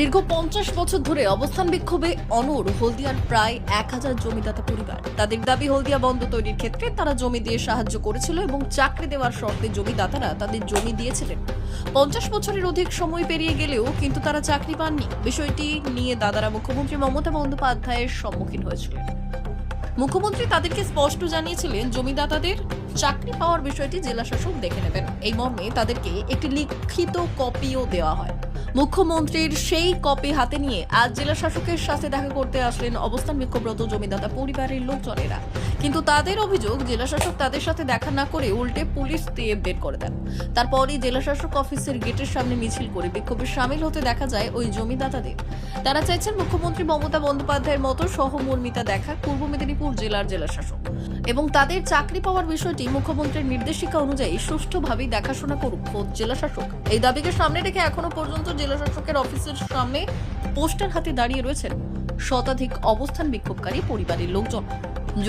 দীর্ঘ পঞ্চাশ বছর ধরে অবস্থান বিক্ষোভে অনর হলদিয়ার প্রায় এক হাজার জমিদাতা পরিবার। তাদের দাবি, হলদিয়া বন্ধ তৈরির ক্ষেত্রে তারা জমি দিয়ে সাহায্য করেছিল এবং চাকরি দেওয়ার শর্তে জমিদাতারা তাদের জমি দিয়েছিলেন। পঞ্চাশ বছরের অধিক সময় পেরিয়ে গেলেও কিন্তু তারা চাকরি পাননি। বিষয়টি নিয়ে দাদারা মুখ্যমন্ত্রী মমতা বন্দ্যোপাধ্যায়ের সম্মুখীন হয়েছিলেন। মুখ্যমন্ত্রী তাদেরকে স্পষ্ট জানিয়েছিলেন, জমিদাতাদের চাকরি পাওয়ার বিষয়টি জেলা শাসক দেখে নেবেন। এই মর্মে তাদেরকে একটি লিখিত কপিও দেওয়া হয়। মুখ্যমন্ত্রীর সেই কপি হাতে নিয়ে আজ জেলা শাসকের সাথে দেখা করতে আসলেন অবস্থান বিক্ষোভরত জমিদাতা পরিবারের লোকজনেরা। কিন্তু তাদের অভিযোগ, জেলা শাসক তাদের সাথে দেখা না করে উল্টে পুলিশ দিয়ে বের করে দেন। তারপরই জেলা শাসক অফিসের গেটের সামনে মিছিল করে বিক্ষোভে সামিল হতে দেখা যায় ওই জমিদাতাদের। তারা চাইছেন মুখ্যমন্ত্রী মমতা বন্দ্যোপাধ্যায়ের মতো সহমর্মিতা দেখা পূর্ব মেদিনীপুর জেলার জেলা শাসক। এবং তাদের চাকরি পাওয়ার বিষয়টি মুখ্যমন্ত্রীর নির্দেশিকা অনুযায়ী সুষ্ঠুভাবেই দেখাশোনা করুক খোদ জেলা শাসক। এই দাবিকে সামনে রেখে এখনও পর্যন্ত জেলা শাসকের অফিসের সামনে পোস্টার হাতে দাঁড়িয়ে রয়েছেন শতাধিক অবস্থান বিক্ষোভকারী পরিবারের লোকজন।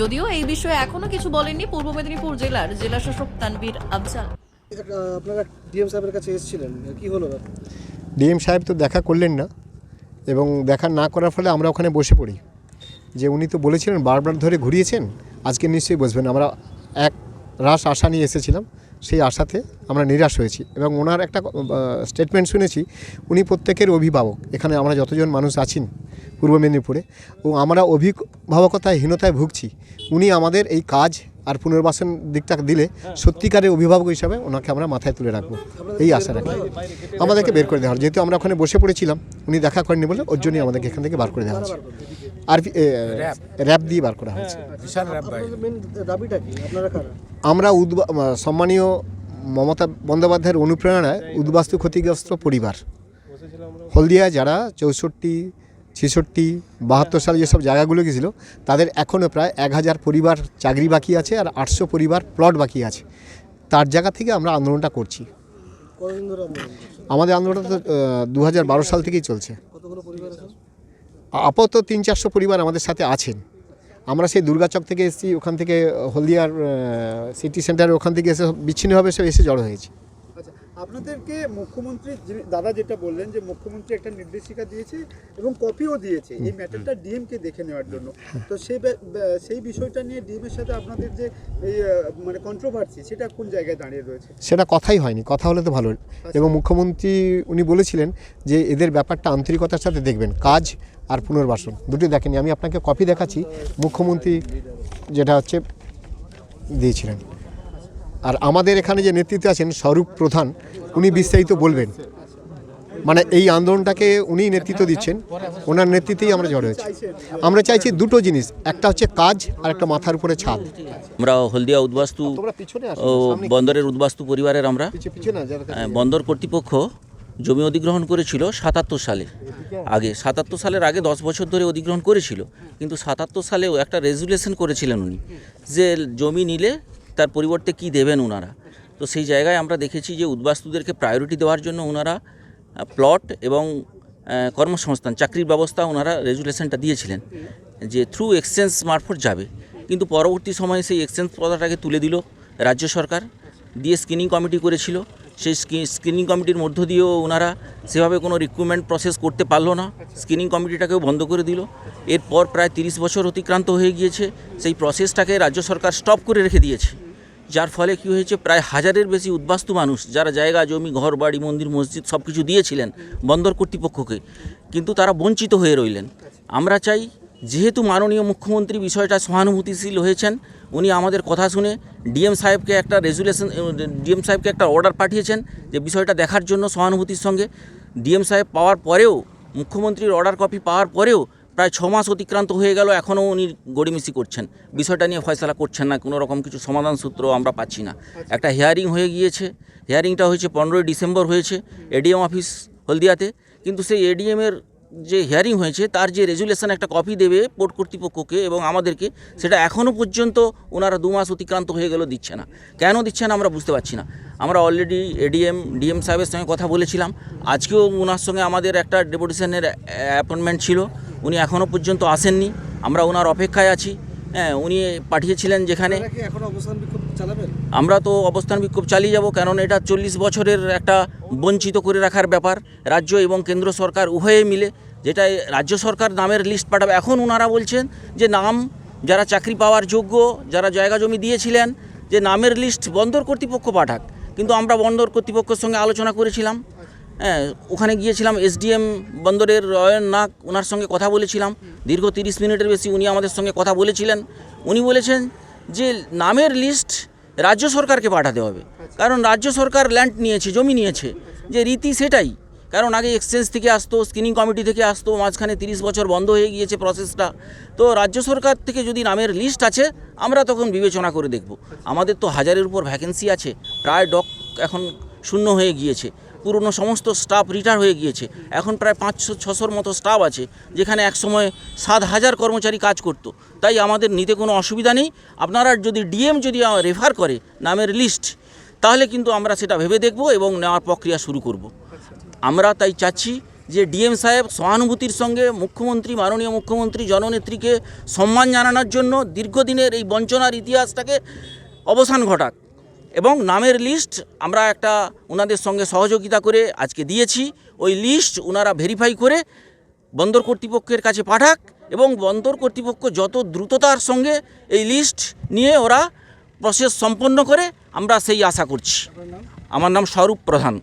যদিও এই বিষয়ে এখনও কিছু বলেননি পূর্ব মেদিনীপুর জেলার জেলা শাসক তানভীর আফজাল। আপনারা ডিএম সাহেবের কাছে এসেছিলেন কি হলো? ডিএম সাহেব তো দেখা করলেন না এবং দেখা না করার ফলে আমরা ওখানে বসে পড়ি। যে উনি তো বলেছিলেন বারবার ধরে ঘুরিয়েছেন আজকে নিশ্চয়ই বসবেন। আমরা এক রাস আশা নিয়ে এসেছিলাম সেই আশাতে আমরা নিরাশ হয়েছি এবং ওনার একটা স্টেটমেন্ট শুনেছি উনি প্রত্যেকের অভিভাবক। এখানে আমরা যতজন মানুষ আছেন পূর্ব মেদিনীপুরে ও আমরা অভিভাবকতায় হীনতায় ভুগছি। উনি আমাদের এই কাজ আর পুনর্বাসন দিকটা দিলে সত্যিকারের অভিভাবক হিসাবে ওনাকে আমরা মাথায় তুলে রাখব। এই আশা রাখি। আমাদেরকে বের করে দেওয়া হয় যেহেতু আমরা ওখানে বসে পড়েছিলাম উনি দেখা করেননি বলে ওর জন্যই আমাদেরকে এখান থেকে বার করে দেওয়া হয়েছে। আর র্যাব। দিয়ে বার করা হয়েছে। বিশাল র্যাব ভাই। আপনাদের দাবিটা কি? আপনারা আমরা উদ্বা সম্মানীয় মমতা বন্দ্যোপাধ্যায়ের অনুপ্রেরণায় উদ্বাস্তু ক্ষতিগ্রস্ত পরিবার। হলদিয়া যারা চৌষট্টি ছেষট্টি বাহাত্তর সালে যেসব জায়গাগুলো গেছিল তাদের এখনও প্রায় এক হাজার পরিবার চাকরি বাকি আছে আর আটশো পরিবার প্লট বাকি আছে। তার জায়গা থেকে আমরা আন্দোলনটা করছি? আমাদের আন্দোলনটা তো দু হাজার বারো সাল থেকেই চলছে। কতগুলো পরিবার আছে? আপাতত তিন চারশো পরিবার আমাদের সাথে আছেন। আমরা সেই দুর্গাচক থেকে এসেছি, ওখান থেকে হলদিয়ার সিটি সেন্টার ওখান থেকে এসে বিচ্ছিন্নভাবে সব এসে জড়ো হয়েছি। আপনাদেরকে মুখ্যমন্ত্রী দাদা যেটা বললেন যে মুখ্যমন্ত্রী একটা নির্দেশিকা দিয়েছে এবং কপিও দিয়েছে এই ম্যাটারটা ডিএমকে দেখে নেওয়ার জন্য। তো সেই সেই বিষয়টা নিয়ে ডিএম এর সাথে আপনাদের যে এই মানে কন্ট্রোভার্সি সেটা কোন জায়গায় দাঁড়িয়ে রয়েছে? সেটা কথাই হয়নি কথা হলে তো ভালো। এবং মুখ্যমন্ত্রী উনি বলেছিলেন যে এদের ব্যাপারটা আন্তরিকতার সাথে দেখবেন কাজ আর পুনর্বাসন। দুটি দেখেনি আমি আপনাকে কপি দেখাচ্ছি। মুখ্যমন্ত্রী যেটা হচ্ছে দিয়েছিলেন। আর আমাদের এখানে যে নেতৃত্বে আছেন স্বরূপ প্রধান উনি বিস্তারিত বলবেন। মানে এই আন্দোলনটাকে উনি নেতৃত্ব দিচ্ছেন ওনার নেতৃত্বেই আমরা জড়ো হয়েছি। আমরা চাইছি দুটো জিনিস একটা হচ্ছে কাজ আর একটা মাথার উপরে ছাদ। আমরা হলদিয়া উদ্বাস্তু বন্দরের উদ্বাস্তু পরিবারের আমরা। আহ, বন্দর কর্তৃপক্ষ জমি অধিগ্রহণ করেছিল সাতাত্তর সালে। আগে সাতাত্তর সালের আগে দশ বছর ধরে অধিগ্রহণ করেছিল কিন্তু সাতাত্তর সালেও একটা রেজুলেশন করেছিলেন উনি যে জমি নিলে তার পরিবর্তে কি দেবেন ওনারা তো সেই জায়গায় আমরা দেখেছি যে উদ্বাস্তুদেরকে প্রায়োরিটি দেওয়ার জন্য ওনারা প্লট এবং কর্মসংস্থান, চাকরির ব্যবস্থা ওনারা রেজুলেশনটা দিয়েছিলেন যে থ্রু এক্সচেঞ্জ মারফত যাবে। কিন্তু পরবর্তী সময়ে সেই এক্সচেঞ্জ প্রথাটাকে তুলে দিল রাজ্য সরকার, দিয়ে স্ক্রিনিং কমিটি করেছিল। সেই স্ক্রিনিং কমিটির মধ্য দিয়েও ওনারা সেভাবে কোনো রিক্রুটমেন্ট প্রসেস করতে পারল না। স্ক্রিনিং কমিটিটাকেও বন্ধ করে দিল। এরপর প্রায় তিরিশ বছর অতিক্রান্ত হয়ে গিয়েছে। সেই প্রসেসটাকে রাজ্য সরকার স্টপ করে রেখে দিয়েছে। যার ফলে কী হয়েছে, প্রায় হাজারের বেশি উদ্বাস্তু মানুষ যারা জায়গা, জমি, ঘর, বাড়ি, মন্দির, মসজিদ সব কিছু দিয়েছিলেন বন্দর কর্তৃপক্ষকে। কিন্তু তারা বঞ্চিত হয়ে রইলেন। আমরা চাই, যেহেতু মাননীয় মুখ্যমন্ত্রী বিষয়টা সহানুভূতিশীল হয়েছেন, উনি আমাদের কথা শুনে ডিএম সাহেবকে একটা রেজুলেশন ডিএম সাহেবকে একটা অর্ডার পাঠিয়েছেন যে বিষয়টা দেখার জন্য সহানুভূতির সঙ্গে। ডিএম সাহেব পাওয়ার পরেও, মুখ্যমন্ত্রীর অর্ডার কপি পাওয়ার পরেও প্রায় ছ মাস অতিক্রান্ত হয়ে গেল, এখনও উনি গড়িমিসি করছেন। বিষয়টা নিয়ে ফয়সলা করছেন না, কোনো রকম কিছু সমাধান সূত্র আমরা পাচ্ছি না। একটা হিয়ারিং হয়ে গিয়েছে হিয়ারিংটা হয়েছে পনেরোই ডিসেম্বর হয়েছে এডিএম অফিস হলদিয়াতে, কিন্তু সেই এডিএমের যে হিয়ারিং হয়েছে, তার যে রেজুলেশন একটা কপি দেবে পোর্ট কর্তৃপক্ষকে এবং আমাদেরকে, সেটা এখনও পর্যন্ত ওনারা দু মাস অতিক্রান্ত হয়ে গেল দিচ্ছে না। কেন দিচ্ছে না আমরা বুঝতে পারছি না। আমরা অলরেডি এডিএম ডিএম সাহেবের সঙ্গে কথা বলেছিলাম। আজকেও ওনার সঙ্গে আমাদের একটা ডেপুটেশনের অ্যাপয়েন্টমেন্ট ছিল। উনি এখনও পর্যন্ত আসেননি। আমরা ওনার অপেক্ষায় আছি। হ্যাঁ উনি পাঠিয়েছিলেন যেখানে। আমরা তো অবস্থান বিক্ষোভ চালিয়ে যাব কারণ এটা চল্লিশ বছরের একটা বঞ্চিত করে রাখার ব্যাপার। রাজ্য এবং কেন্দ্র সরকার উভয়ে মিলে যেটা রাজ্য সরকার নামের লিস্ট পাঠাবে। এখন ওনারা বলছেন যে নাম যারা চাকরি পাওয়ার যোগ্য যারা জায়গা জমি দিয়েছিলেন যে নামের লিস্ট বন্দর কর্তৃপক্ষ পাঠাক। কিন্তু আমরা বন্দর কর্তৃপক্ষের সঙ্গে আলোচনা করেছিলাম। হ্যাঁ ওখানে গিয়েছিলাম এসডিএম বন্দরের রয়ন নাক ওনার সঙ্গে কথা বলেছিলাম। দীর্ঘ তিরিশ মিনিটের বেশি উনি আমাদের সঙ্গে কথা বলেছিলেন। উনি বলেছেন যে, নামের লিস্ট রাজ্য সরকারকে পাঠাতে হবে। কারণ রাজ্য সরকার ল্যান্ড নিয়েছে, জমি নিয়েছে। যে রীতি সেটাই। কারণ আগে এক্সচেঞ্জ থেকে আসতো স্ক্রিনিং কমিটি থেকে আসতো, মাঝখানে তিরিশ বছর বন্ধ হয়ে গিয়েছে প্রসেসটা তো রাজ্য সরকার থেকে যদি নামের লিস্ট আছে, আমরা তখন বিবেচনা করে দেখব। আমাদের তো হাজারের উপর ভ্যাকেন্সি আছে। প্রায় ডক এখন শূন্য হয়ে গিয়েছে। পুরনো সমস্ত স্টাফ রিটায়ার হয়ে গিয়েছে। এখন প্রায় পাঁচশো, ছশোর মতো স্টাফ আছে, যেখানে একসময় সাত হাজার কর্মচারী কাজ করতো। তাই আমাদের নিতে কোনো অসুবিধা নেই। আপনারা যদি ডিএম যদি রেফার করে নামের লিস্ট তাহলে কিন্তু আমরা সেটা ভেবে দেখব এবং নেওয়ার প্রক্রিয়া শুরু করব। আমরা তাই চাচ্ছি যে ডিএম সাহেব সহানুভূতির সঙ্গে মুখ্যমন্ত্রী, মাননীয় মুখ্যমন্ত্রী, জননেত্রীকে সম্মান জানানোর জন্য দীর্ঘদিনের এই বঞ্চনার ইতিহাসটাকে অবসান ঘটাক। এবং নামের লিস্ট আমরা একটা ওনাদের সঙ্গে সহযোগিতা করে আজকে দিয়েছি। ওই লিস্ট ওনারা ভেরিফাই করে বন্দর কর্তৃপক্ষের কাছে পাঠাক এবং বন্দর কর্তৃপক্ষ যত দ্রুততার সঙ্গে এই লিস্ট নিয়ে ওরা প্রসেস সম্পন্ন করে, আমরা সেই আশা করছি। আমার নাম স্বরূপ প্রধান।